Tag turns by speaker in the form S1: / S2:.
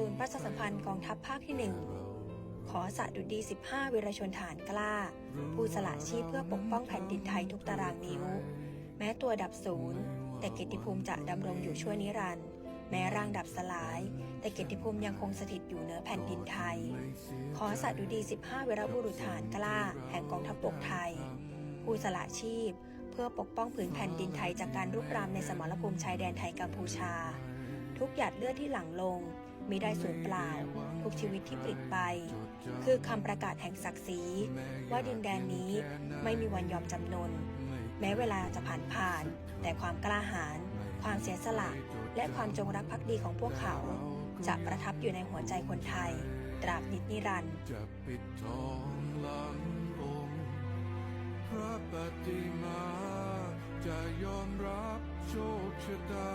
S1: ศูนย์ประชาสัมพันธ์กองทัพภาคที่หนึ่งขอสะดุดี 15 วีรชนฐานกล้า ผู้สละชีพเพื่อปกป้องแผ่นดินไทยทุกตารางนิ้ว แม้ตัวดับศูนย์แต่เกียรติภูมิจะดำรงอยู่ชั่วนิรันดร์แม้ร่างดับสลาย แต่เกียรติภูมิยังคงสถิตอยู่เหนือแผ่นดินไทย ขอสะดุดี 15 วีรบุรุษฐานกล้า แห่งกองทัพบกไทย ผู้สละชีพเพื่อปกป้องผืนแผ่นดินไทยจากการรุกรามในสมรภูมิชายแดนไทยกัมพูชา ทุกหยาดเลือดที่หลั่งลง มิได้สูญเปล่า ทุกชีวิตที่ปลิดไป คือคำประกาศแห่งศักดิ์ศรีว่าดินแดนนี้ไม่มีวันยอมจำนน แม้เวลาจะผ่านผ่าน แต่ความกล้าหาญความเสียสละ และความจงรักภักดีของพวกเขา จะประทับอยู่ในหัวใจคนไทย ตราบนิจนิรันดร์
S2: จะปิดทองหลังองค์พระปฏิมาจะยอมรับโชคชะตา